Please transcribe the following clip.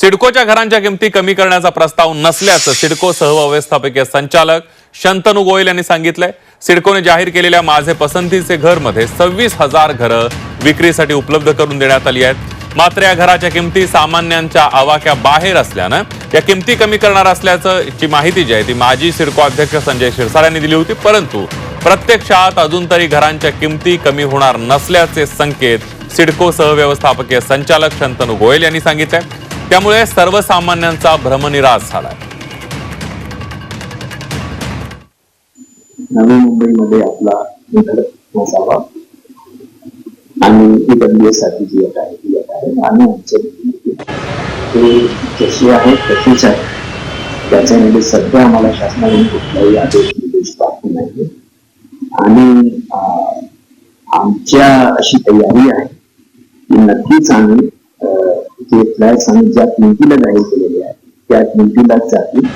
सिडकोच्या घरांच्या किमती कमी करण्याचा प्रस्ताव नसल्याचं सिडको सहव्यवस्थापकीय संचालक शंतनू गोयल यांनी सांगितलंय. सिडकोने जाहीर केलेल्या माझे पसंतीचे घरमध्ये सव्वीस हजार घरं विक्रीसाठी उपलब्ध करून देण्यात आली आहेत. मात्र या घराच्या किमती सामान्यांच्या आवाक्या बाहेर असल्यानं या किमती कमी करणार असल्याचं ची माहिती जी आहे ती माजी सिडको अध्यक्ष संजय शिरसाट यांनी दिली होती. परंतु प्रत्यक्षात अजून तरी घरांच्या किमती कमी होणार नसल्याचे संकेत सिडको सहव्यवस्थापकीय संचालक शंतनू गोयल यांनी सांगितले त्यामुळे सर्वसामान्यांचा भ्रमनिरास झालाय. नवी मुंबईमध्ये आपला घर नसावा. आणि ती एससाठी जी अट आहे ती अट आहे. आणि आमचे ते जशी आहे तशीच आहे. त्याच्यामध्ये सध्या आम्हाला शासनाकडून कुठलाही आदेश निर्देश प्राप्त नाही. आणि आमच्या अशी तयारी आहे की नक्कीच आम्ही घेतला जे फ्लॅट्स ज्या किमतीला जाहीर केलेली आहे त्या किमतीलाच जातील